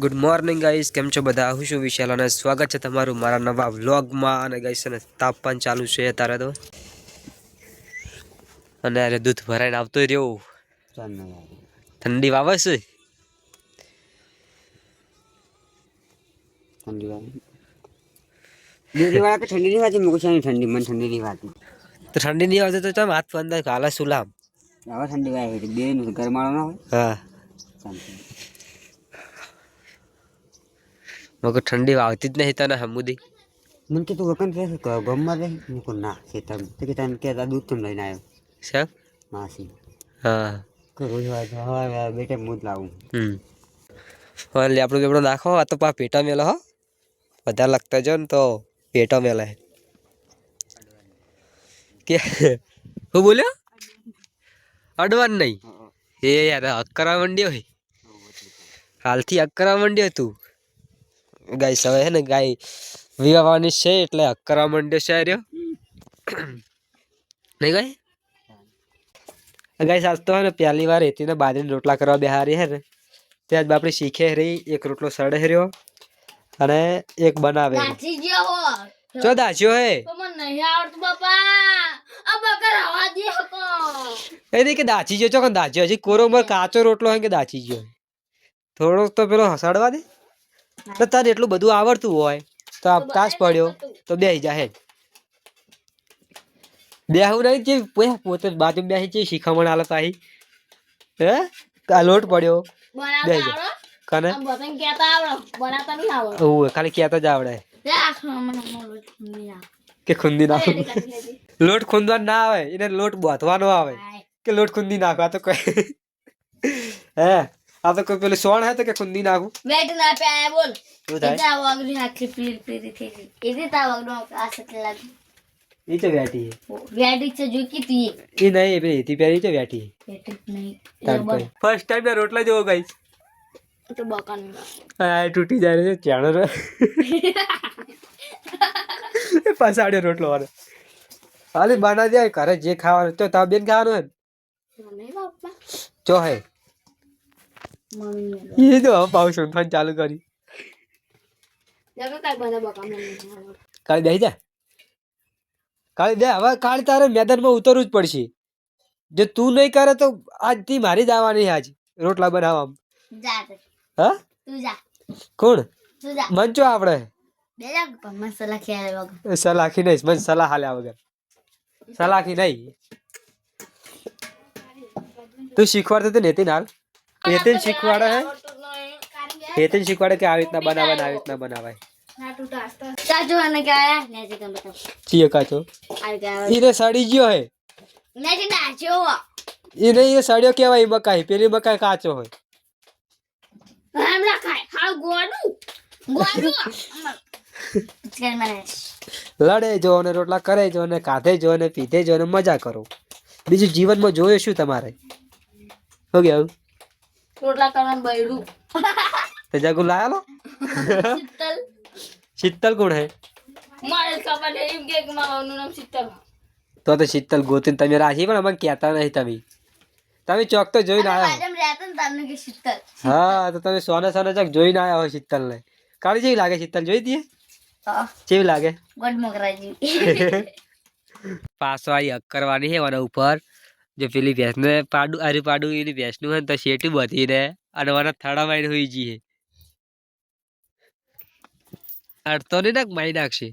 Good morning guys કેમ છો બધા? હું છું વિશાલ અને સ્વાગત છે તમારું મારા નવા વ્લોગમાં. અને ગાઈસ અને તાપમાન ચાલુ છે અત્યારે તો. અને અરે દૂધ ભરાઈને આવતો રહ્યો. ઠંડી વાવે છે? ઠંડી ની વાતી મૂકું છે? ઠંડી મને ઠંડી નહીં વાતી તો ઠંડી નહીં આવતી તો ચમ હાથ પંદર કાલે સુલામ. હવે ઠંડી વાય બે ગરમાળો ના હોય. હા. મગર ઠંડી વાવતી જ નહીં તને હમુદી. મને કે તું વકન રહે ગમમાં રહે મેં કહું ના ખેતર તો કે તને કે દૂધ તમે લઈને આવ્યો? સાહેબ માસી. હા. બેટે મૂદ લાવું. હમ. એટલે આપણું બેપડો નાખો આ તો પા પેટા મેલો હો. વધારે લગતા જો ને તો પેટા મેલે. કે હું બોલ્યો? અડવાન નહીં. એ યાર અકરા મંડી હોય હાલથી અકરા મંડ્યો તું. ગાય સવાય હે ને ગાય વિવાહવાની છે એટલે અકરા મંડ્યો છે રહ્યો નહીં ગાય ગાય સાસ તો હે ને પહેલી વાર હતી ને બાજરીના રોટલા કરવા બેહારી હે ને. ત્યાં જ બાપડી શીખે રહી એક રોટલો સડે રહ્યો અને એક બનાવે ચો દાસ્યો હે? હવા એ નહીં કે દાચી ગયો ચોકન દાચ્યો હજી કોરો મર કાચો રોટલો હોય કે દાચી ગયો થોડોક તો પેલો હસાડવા દે. તો તારે એટલું બધું આવડતું હોય તો આ તાસ પડ્યો તો બેસી જાહે બેહું નહીં જે પોતે- બાજુ બેસી છે શીખામણ આલો તાહી. હે? આ લોટ પડ્યો. બેહી જા. કને? ઓવે ખાલી કહેતા જ આવડે. કે ખુંદી નાખો. લોટ ખુંદવા ના આવે એને લોટ બાંધવાનો આવે. કે લોટ ખૂંદી નાખો આ તો કઈ હે? આ તો કોઈ પેલી સોણ હે તો કે ખૂંદી નાખું? બેટ ના પ્યા બોલ. શું થાય? ઇતા વાગડી આખી પીળી પીળી થઈ ગઈ. એવી તા વાગડો આ સટલા લાગી. એ તો બેઠી વેડી છે જો કે તી એ નહીં બે પેલી હેતી પહેરી તો બેઠી બેટ નહીં. ફર્સ્ટ ટાઈમ ના રોટલા જોવો ગાઈસ તો બકાન આ તૂટી જાય છે ચાણો રે પસાડ્યો રોટલો વાળો. હાલે બના દે ઘરે જે ખાવાનું તો તા બેન ખાવાનું હે ને. હે. એ તો હવે પાઉ સુનફાન ચાલુ કરી કાલે બેસી જા. કાલે દે હવે કાલે તારે મેદાનમાં ઉતરવું જ પડશે. જો તું નહીં કરે તો આજથી મારી જ આવવાની આજ રોટલા બનાવવા તે. હા? તું કોણ? મન જો આપણે સલાખી નહીં મન સલાહ હાલ્યા વગર. સલાખી નહીં. તું શીખવાડતો તો નેતિન હાલ. નેતિન શીખવાડે હે? હેતન શીખવાડે કે આવી રીતના બનાવાય ને આવી રીતના બનાવાય? ચાચુ અને કે નેજી કમ બતાવ. ચીયો કાચો. એને સડી ગયો હે. નેજી સડ્યો કેવાય ઈ મકાઈ પેલી મકાઈ કાચો હોય. રામ રાખાય હા ગોડું. ગોડું. લડે જો અને રોટલા કરે જો અને કાધે જો અને પીધે જો અને મજા કરો. બીજું જીવનમાં જોયું શું તમારે? હો ગયા? રોટલા કરવાનું બૈરું. તે જગુ લાયા શીતલ. શીતલ કોણ હે? મારે ખબર નહીં એમ કે મારું નામ શીતલ. તો તો શીતલ ગોતી તમે રાખી પણ અમને કહેતા નહીં તમે. તમે ચોક તો જોઈને આવ્યા હો. રહેતા તમને કે શીતલ. હા તો તમે સોના સોના ચોક જોઈને આવ્યા હોય શીતલ ને કાળી જેવી લાગે શીતલ જોઈ દઈએ? હા. કેવી લાગે? પાસો આવી અક્કરવાની છે વાના ઉપર. જો પેલી ભેંસને પાડું અરે પાડું એની ભેંસનું હોય ને તો શેટી બધીને અને વાના થાળા મારીને હોઈ જઈએ અડતો નહીં નાખ મારી નાખશે.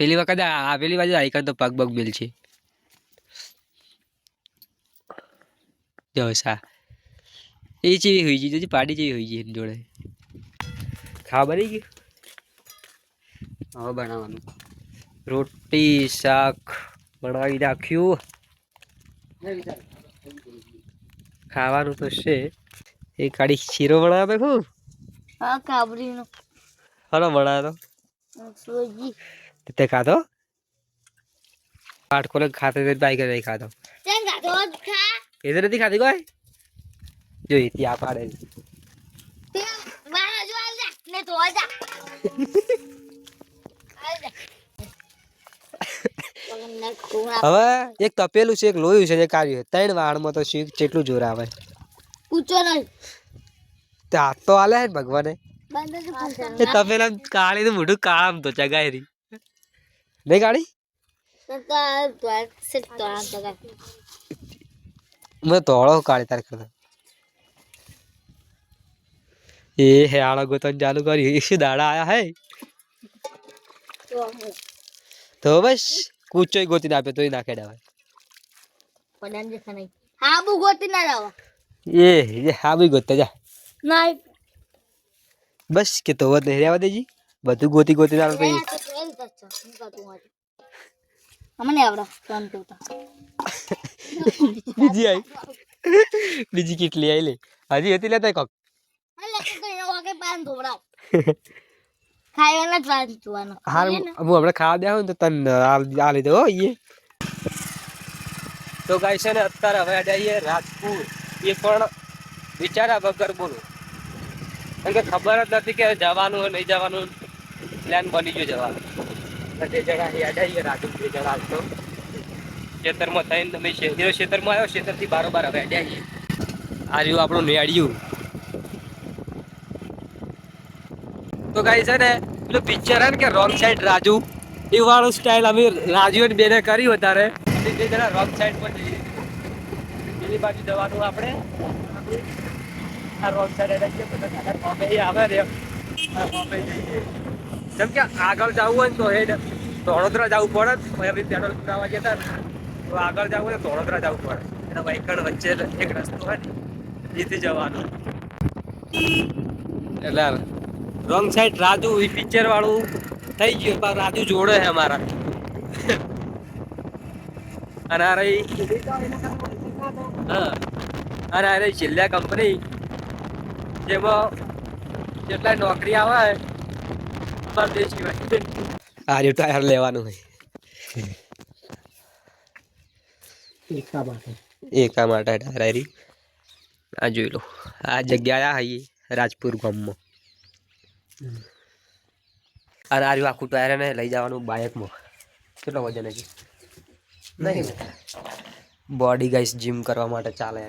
પેલી વખત આ પેલી બાજુ આઈકન તો પગ પગ મિલ છે જો સા. એ જેવી હોઈ જઈ જોજે પાડી જેવી હોઈ ગઈ એની જોડે. ખા બની ગયું? હવે બનાવવાનું. રોટી શાક બનાવી રાખ્યું ખાવાનું તો છે. એ કાઢી શીરો બનાવ્યો ખૂબ હા કાબરીનો. હલો બનાવ્યો સોજી. તો તે ખાધો? પાઠ કોલે ખાતે તે બાઈક નહીં ખાધો. ચંગ ખાધો? ખા. એ તો નથી ખાધી કોઈ? જો એ ત્યાં પાડે તે મારા જો આલ જા ને તો આજા આલ જા હવે એક તપેલું છે એક લોહી છે જે કાઢ્યું છે. ત્રણ વાળમાં તો શીખ જેટલું જોર આવે પૂછો નહીં તે હાથ તો આલે ને ભગવાને. એ તપેલા કાળી નું મોઢું કાળામ તો ચગાઈ રહી. નહીં કાળી. મેં તોળો કાળી તાર કરતા એ હે આળો ગોતન ચાલુ કર્યું. એ શું દાડા આયા હે. તો બસ. કૂચોય ગોતીને આપે તોય નાખે ડાવા પડાન દેખા નહીં હા ગોતી ના જાવ એ જે હાબુ ગોતતા જા. ના બસ કે તો વધ નહીં રહેવા દેજી. બધું ગોતી ગોતીને આવે પછી અમને આવડો ફોન કરતા. બીજી આવી બીજી કેટલી આવી લે. હજી હતી લેતા કોક? પાન ધોવડાવ ખાવાના જ વાત જોવાનો. હું હમણાં ખાવા બેહું તો તને આ આ લીધો હો ઈએ તો ગાય છે ને અત્યારે હવે જઈએ રાજપુર. એ પણ વિચારા વગર બોલો. કારણ કે ખબર જ નથી કે જવાનું નહીં જવાનું પ્લાન બની ગયો જવાનું. જે જગ્યા યાદ રાજપુર જગ્યા તો. ખેતરમાં થઈને તમે શેરીઓ ખેતરમાં આવ્યો ખેતરથી બારોબાર હવે અડ્યા આવીએ આ રહ્યું આપણું નેડિયું. તો કઈ છે ને, પેલું પિક્ચર હે ને કે રોંગ સાઈડ રાજુ. એ વાળું સ્ટાઈલ અમે રાજુ બેને કરી અત્યારે અમે જરા રોંગ સાઈડ પર જઈએ. પેલી બાજુ જવાનું આપણે. આ રોંગ સાઈડ એટલે બધા બોમ્બે આવે રે. બોમ્બે જઈએ. જેમ કે આગળ જવું હોય તો એ ધોળોદરા જવું પડે. પછી અમે પેટ્રોલ પુરાવા જતા તો આગળ જવું હોય તો ધોળોદરા જવું પડે. એના વાઈકણ વચ્ચે એક રસ્તો હોય ને એથી જવાનું. એટલે રોંગ સાઈડ રાજુ એ પિક્ચર વાળું થઈ ગયું. પણ રાજુ જોડે છે અમારા. અને આ રહી. હા. અને આ રહી છેલ્લા કંપની જેમાં જેટલા નોકરી આવે અમારા દેશ સિવાય. આ રહ્યું ટાયર લેવાનું હોય એકા માટે. ટાયર આ જોઈ લો. આ જગ્યા આ રાજપુર ગામમાં. અને આ આખું ટાયર ને લઈ જવાનું બાઇકમાં કેટલો વજન છે નહીં. બોડી ગાઈસ જીમ કરવા માટે ચાલે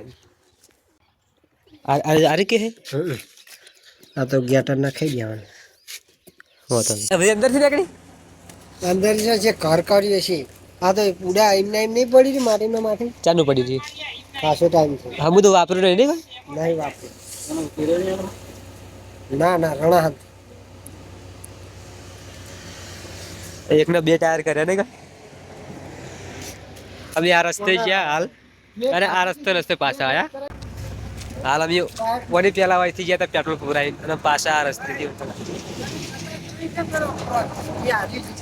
અરે કે હે? આ તો ગેટર નાખી દેવાનું. હો તો. બધી અંદરથી નીકળી? અંદર જે છે ઘર કરીએ છીએ આ તો પૂડા એમને એમ નહીં પડી રહી માટીમાં માથે. ચાનું પડી રહી ખાસો ટાઈમ છે. હા હું તો વાપર્યું નહીં નહીં નહીં વાપરે. ના ના રણા હાથ. એક ને બે ટાયર કર્યા ને અમે આ રસ્તે ગયા હાલ. અને આ રસ્તે રસ્તે પાછા આવ્યા હાલ અમે વળી પેલા વાયથી ગયા હતા પેટ્રોલ પુરાઈ અને પાછા આ રસ્તેથી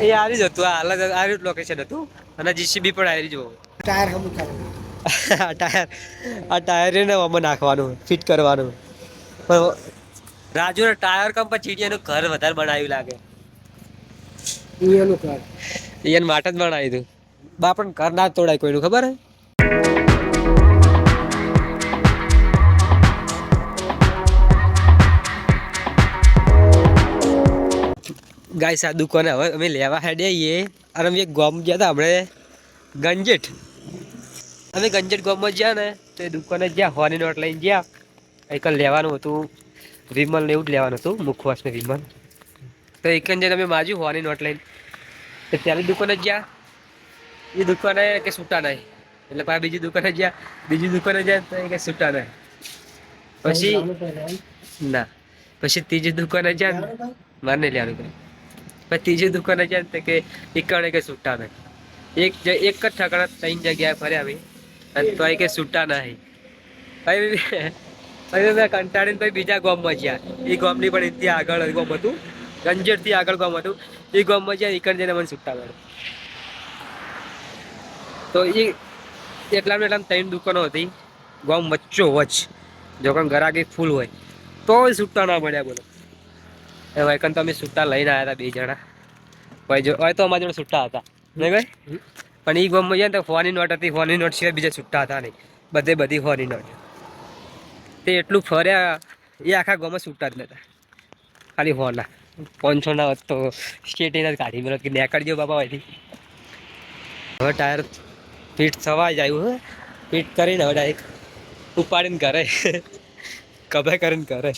એ આવી જ હતું આ હાલ જ આવ્યું લોકેશન હતું. અને જીસીબી પણ આવી જવું ટાયર હમ આ ટાયર આ ટાયર ને અમે નાખવાનું ફિટ કરવાનું. પણ રાજુને ટાયર કમ પર ચીડિયાનું ઘર વધારે બનાવ્યું લાગે. અહીંયાનું ઘર. એને માટે જ બનાવી દઉં બા પણ ઘર ના તોડાય કોઈનું ખબર હે? ગાય સા દુકાને હવે અમે લેવા હેડ્યા અને અમે એક ગોમ ગયા હતા હમણે. ગંજેટ. અમે ગંજેટ ગોમમાં ગયા ને, તો એ દુકાને ગયા, હોની નોટ લઈને ગયા. એક લેવાનું હતું. વિમલ ને એવું જ લેવાનું હતું મુખવાસ ને વિમલ. તો એક જઈને અમે માજ્યું હોવાની નોટ લઈને. તો ત્યારે દુકાને ગયા. એ દુકાને કે છૂટા નહીં. એટલે પાછા બીજી દુકાને ગયા. બીજી દુકાને ગયા તો એ કે છૂટા નહીં. પછી ના. પછી ત્રીજી દુકાને ગયા ને, મારે નહીં લેવાનું કંઈ પછી ત્રીજી દુકાને ગયા તો કે એકણે કે છૂટા નહીં. એક એક જ ઠકાણા ત્રણ જગ્યાએ ફર્યા ભાઈ. અને તો કે છૂટા નહીં. પછી પછી મેં કંટાળીને પછી બીજા ગામમાં ગયા. એ ગામની પણ એથી આગળ ગોમ હતું. ગંજેરથી આગળ ગામ હતું. એ ગામમાં જ્યાં એકણ જઈને મને છૂટા મળે તો એ એટલામાં એટલા ત્રણ દુકાનો હતી. ગામ વચ્ચો વચ જો કંઈ ગરાગી ફૂલ હોય. તો છૂટા ના મળ્યા બોલો. એ વૈકન તો અમે છૂટા લઈને આવ્યા હતા બે જણા. ભાઈ જો હોય તો અમારા જોડે છૂટા હતા. નહીં ભાઈ? પણ એ ગામમાં ગયા ને તો ફોની નોટ હતી ફોની નોટ સિવાય બીજા છૂટા હતા નહીં. બધે બધી ફોની નોટ. તે એટલું ફર્યા એ આખા ગામમાં છૂટા જ નહોતા. ખાલી હોના પાંચસો ના હોત તો સ્ટેટીના જ કાઢી મેળવત કે નીકળજો બાબા અહીંથી હવે ટાયર ફિટ થવા જ આવ્યું હે. ફિટ કરીને હવે ડાયરેક્ટ ઉપાડીને ઘરે. કભે કરીને ઘરે.